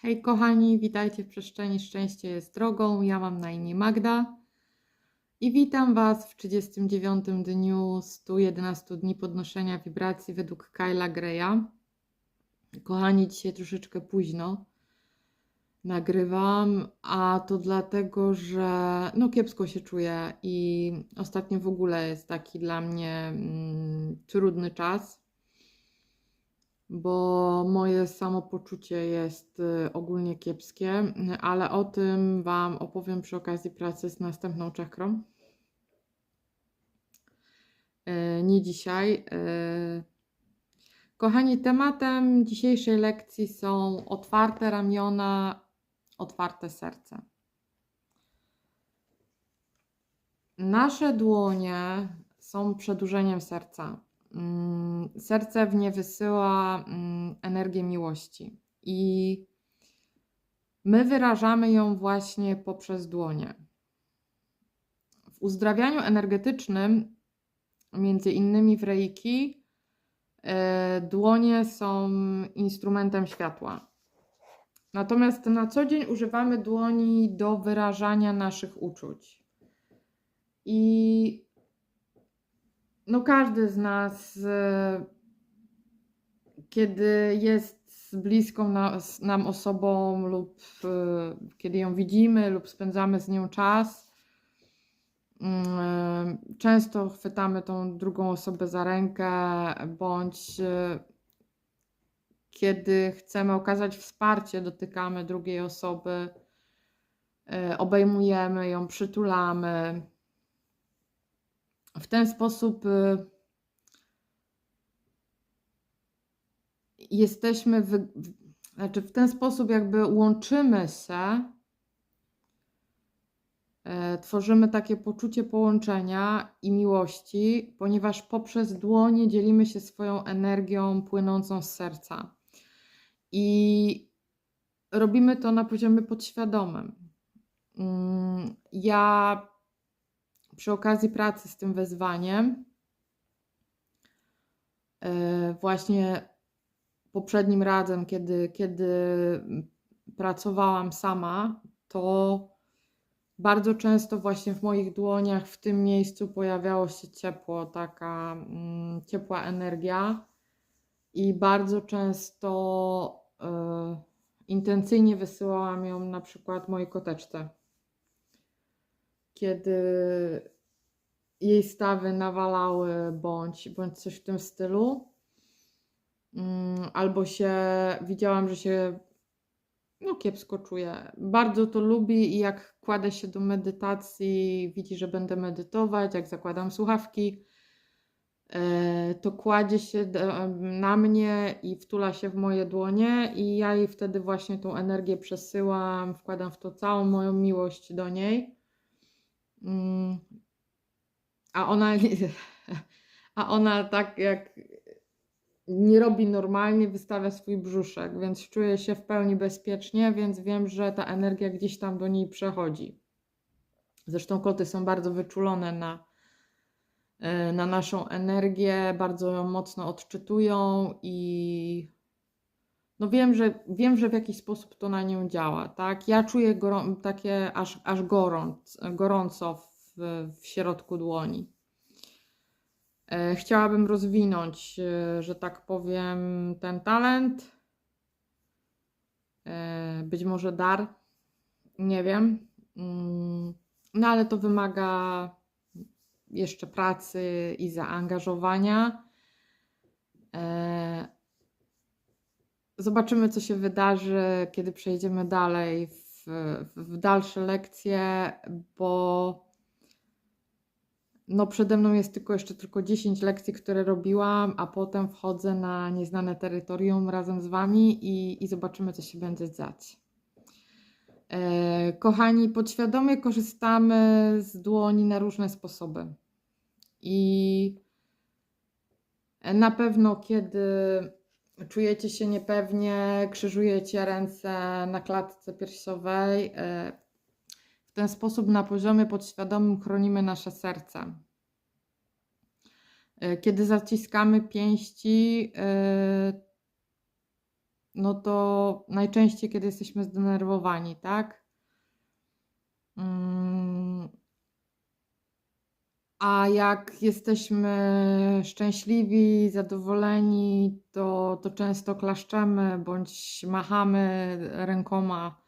Hej kochani, witajcie w przestrzeni Szczęście jest drogą. Ja mam na imię Magda i witam Was w 39 dniu 111 dni podnoszenia wibracji według Kyla Greya. Kochani, dzisiaj troszeczkę późno nagrywam, a to dlatego, że no kiepsko się czuję i ostatnio w ogóle jest taki dla mnie mm, trudny czas bo moje samopoczucie jest y, ogólnie kiepskie, ale o tym Wam opowiem przy okazji pracy z następną czakrą. Y, nie dzisiaj. Y. Kochani, tematem dzisiejszej lekcji są otwarte ramiona, otwarte serce. Nasze dłonie są przedłużeniem serca. Mm, serce w nie wysyła mm, energię miłości i my wyrażamy ją właśnie poprzez dłonie. W uzdrawianiu energetycznym, między innymi w reiki, e, dłonie są instrumentem światła. Natomiast na co dzień używamy dłoni do wyrażania naszych uczuć. I no każdy z nas, e, kiedy jest z bliską nam osobą lub e, kiedy ją widzimy lub spędzamy z nią czas, mm, e, często chwytamy tą drugą osobę za rękę, bądź kiedy chcemy okazać wsparcie, dotykamy drugiej osoby, obejmujemy ją, przytulamy w ten sposób y, jesteśmy, w, znaczy w ten sposób jakby łączymy się, e, tworzymy takie poczucie połączenia i miłości, ponieważ poprzez dłonie dzielimy się swoją energią płynącą z serca. I robimy to na poziomie podświadomym. Mm, ja przy okazji pracy z tym wezwaniem, e, właśnie poprzednim razem, kiedy, kiedy pracowałam sama, to bardzo często właśnie w moich dłoniach, w tym miejscu pojawiało się ciepło, taka mm, ciepła energia i bardzo często y, intencyjnie wysyłałam ją na przykład mojej koteczce kiedy jej stawy nawalały bądź, bądź coś w tym stylu. Mm, albo się widziałam, że się no kiepsko czuję. Bardzo to lubi i jak kładę się do medytacji, widzi, że będę medytować, jak zakładam słuchawki, e, to kładzie się na mnie i wtula się w moje dłonie i ja jej wtedy właśnie tą energię przesyłam, wkładam w to całą moją miłość do niej. Mm. A ona, a ona tak jak nie robi normalnie, wystawia swój brzuszek, więc czuję się w pełni bezpiecznie, więc wiem, że ta energia gdzieś tam do niej przechodzi. Zresztą koty są bardzo wyczulone na, e, na naszą energię, bardzo ją mocno odczytują i no wiem, że wiem, że w jakiś sposób to na nią działa, tak? Ja czuję gorą, takie aż, aż gorąc, gorąco w, w środku dłoni. E, chciałabym rozwinąć, e, że tak powiem, ten talent. E, być może dar, nie wiem. Mm, no ale to wymaga jeszcze pracy i zaangażowania. Zobaczymy, co się wydarzy, kiedy przejdziemy dalej w, w dalsze lekcje, bo no przede mną jest tylko jeszcze tylko 10 lekcji, które robiłam, a potem wchodzę na nieznane terytorium razem z Wami i, i zobaczymy, co się będzie dziać. E, kochani, podświadomie korzystamy z dłoni na różne sposoby. I na pewno, kiedy czujecie się niepewnie, krzyżujecie ręce na klatce piersiowej. E, w ten sposób na poziomie podświadomym chronimy nasze serce. Kiedy zaciskamy pięści, e, no to najczęściej, kiedy jesteśmy zdenerwowani, tak? A jak jesteśmy szczęśliwi, zadowoleni, to, to często klaszczemy bądź machamy rękoma,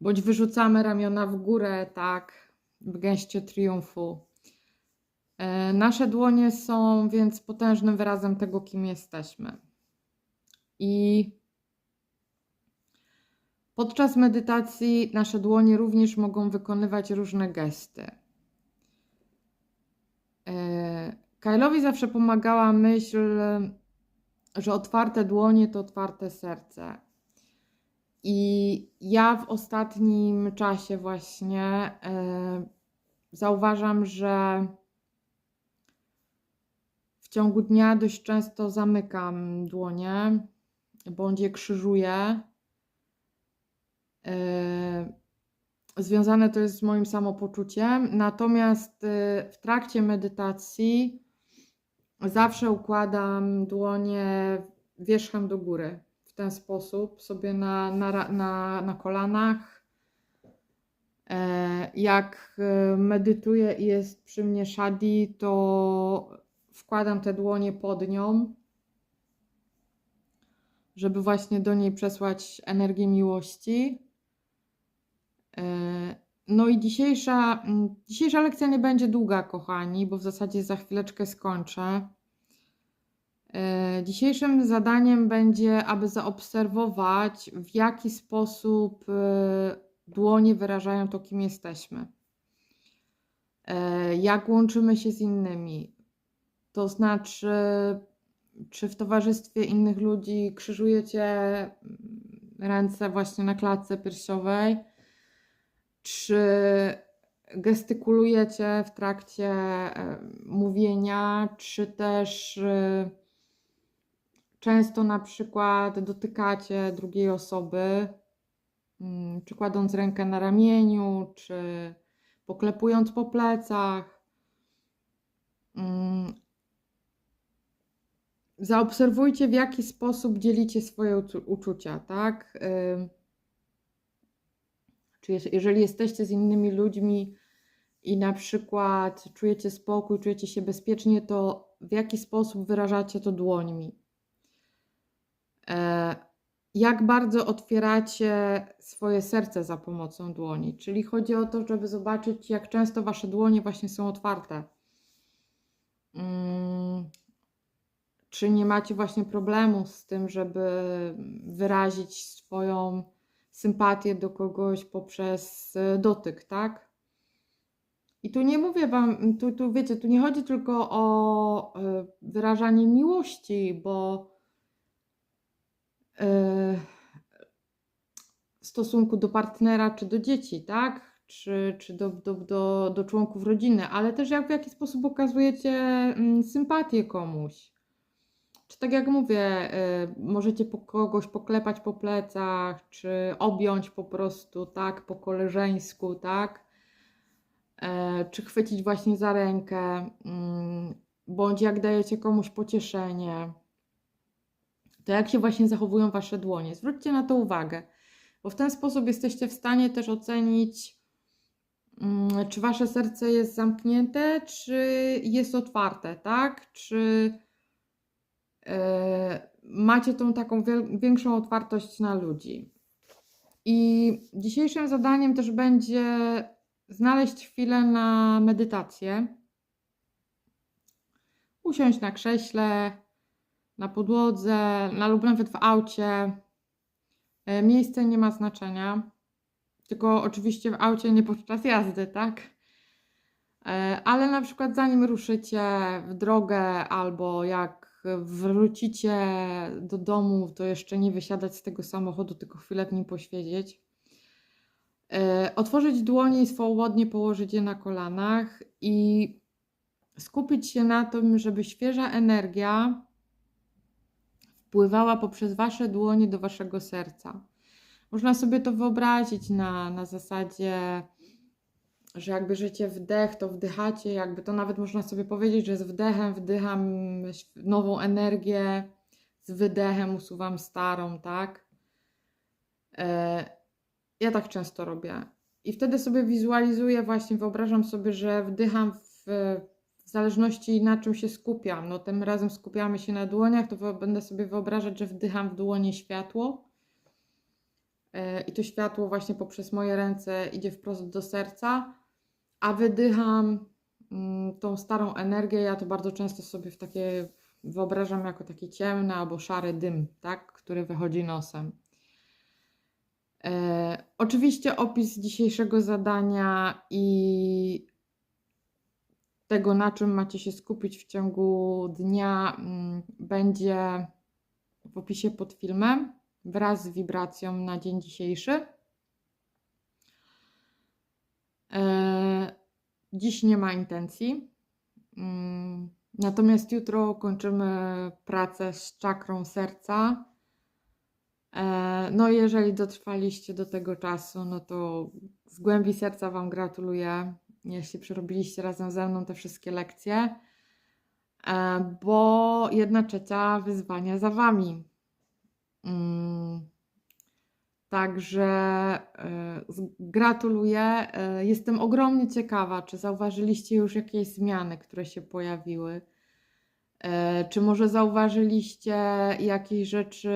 bądź wyrzucamy ramiona w górę, tak, w geście triumfu. E, Nasze dłonie są więc potężnym wyrazem tego, kim jesteśmy. I podczas medytacji nasze dłonie również mogą wykonywać różne gesty. Kailowi zawsze pomagała myśl, że otwarte dłonie to otwarte serce. I ja w ostatnim czasie właśnie e, zauważam, że w ciągu dnia dość często zamykam dłonie bądź je krzyżuję. E, Związane to jest z moim samopoczuciem, natomiast e, w trakcie medytacji zawsze układam dłonie wierzchem do góry. W ten sposób sobie na, na, na, na kolanach. E, Jak e, medytuję i jest przy mnie Shadi, to wkładam te dłonie pod nią, żeby właśnie do niej przesłać energię miłości. E, No i dzisiejsza, mm, dzisiejsza lekcja nie będzie długa, kochani, bo w zasadzie za chwileczkę skończę. E, Dzisiejszym zadaniem będzie, aby zaobserwować, w jaki sposób e, dłonie wyrażają to, kim jesteśmy. Jak łączymy się z innymi. To znaczy, czy w towarzystwie innych ludzi krzyżujecie mm, ręce właśnie na klatce piersiowej, czy gestykulujecie w trakcie e, mówienia, czy też e, często na przykład dotykacie drugiej osoby, mm, czy kładąc rękę na ramieniu, czy poklepując po plecach. Mm, Zaobserwujcie, w jaki sposób dzielicie swoje uczu- uczucia, tak? Czy jeż- jeżeli jesteście z innymi ludźmi i na przykład czujecie spokój, czujecie się bezpiecznie, to w jaki sposób wyrażacie to dłońmi? E, Jak bardzo otwieracie swoje serce za pomocą dłoni? Czyli chodzi o to, żeby zobaczyć, jak często wasze dłonie właśnie są otwarte. Mm, Czy nie macie właśnie problemu z tym, żeby wyrazić swoją sympatię do kogoś poprzez e, dotyk, tak? I tu nie mówię wam, tu, tu wiecie, tu nie chodzi tylko o e, wyrażanie miłości, bo e, w stosunku do partnera czy do dzieci, tak? Czy, czy do, do, do, do członków rodziny, ale też jak w jaki sposób okazujecie mm, sympatię komuś. Czy tak jak mówię, y, możecie po kogoś poklepać po plecach, czy objąć po prostu, tak, po koleżeńsku, tak? E, Czy chwycić właśnie za rękę, mm, bądź jak dajecie komuś pocieszenie. To jak się właśnie zachowują wasze dłonie. Zwróćcie na to uwagę, bo w ten sposób jesteście w stanie też ocenić, mm, czy wasze serce jest zamknięte, czy jest otwarte, tak? Czy macie tą taką większą otwartość na ludzi. I dzisiejszym zadaniem też będzie znaleźć chwilę na medytację. Usiąść na krześle, na podłodze, na lub nawet w aucie. E, Miejsce nie ma znaczenia. Tylko oczywiście w aucie nie podczas jazdy, tak? E, Ale na przykład zanim ruszycie w drogę albo jak wrócicie do domu, to jeszcze nie wysiadać z tego samochodu, tylko chwilę w nim poświedzieć. E, Otworzyć dłonie i swobodnie położyć je na kolanach i skupić się na tym, żeby świeża energia wpływała poprzez Wasze dłonie do Waszego serca. Można sobie to wyobrazić na, na zasadzie, że jak bierzecie wdech, to wdychacie, jakby to nawet można sobie powiedzieć, że z wdechem wdycham nową energię, z wydechem usuwam starą, tak? E, Ja tak często robię. I wtedy sobie wizualizuję, właśnie wyobrażam sobie, że wdycham w, w zależności na czym się skupiam. No tym razem skupiamy się na dłoniach, to będę sobie wyobrażać, że wdycham w dłonie światło. E, I to światło właśnie poprzez moje ręce idzie wprost do serca, a wydycham mm, tą starą energię. Ja to bardzo często sobie w takie wyobrażam jako taki ciemny albo szary dym, tak, który wychodzi nosem. E, oczywiście opis dzisiejszego zadania i tego, na czym macie się skupić w ciągu dnia, mm, będzie w opisie pod filmem wraz z wibracją na dzień dzisiejszy. E, dziś nie ma intencji. Mm, Natomiast jutro kończymy pracę z czakrą serca. E, No, jeżeli dotrwaliście do tego czasu, no to z głębi serca Wam gratuluję, jeśli przerobiliście razem ze mną te wszystkie lekcje, e, bo jedna trzecia wyzwania za Wami. Mm, Także gratuluję. E, Jestem ogromnie ciekawa, czy zauważyliście już jakieś zmiany, które się pojawiły. E, Czy może zauważyliście jakieś rzeczy,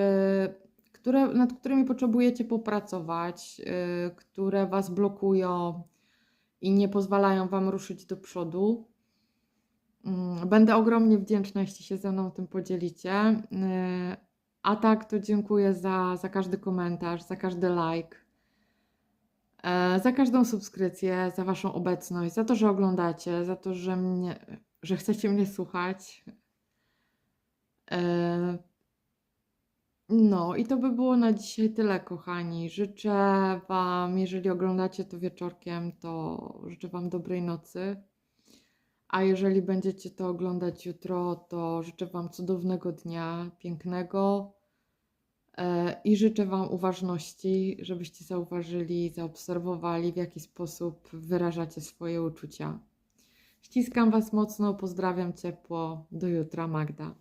które, nad którymi potrzebujecie popracować, e, które Was blokują i nie pozwalają Wam ruszyć do przodu? Mm, Będę ogromnie wdzięczna, jeśli się ze mną tym podzielicie. A tak, to dziękuję za, za każdy komentarz, za każdy like, za każdą subskrypcję, za Waszą obecność, za to, że oglądacie, za to, że, mnie, że chcecie mnie słuchać. E, No i to by było na dzisiaj tyle, kochani. Życzę Wam, jeżeli oglądacie to wieczorkiem, to życzę Wam dobrej nocy. A jeżeli będziecie to oglądać jutro, to życzę Wam cudownego dnia, pięknego e, i życzę Wam uważności, żebyście zauważyli, zaobserwowali, w jaki sposób wyrażacie swoje uczucia. Ściskam Was mocno, pozdrawiam ciepło. Do jutra, Magda.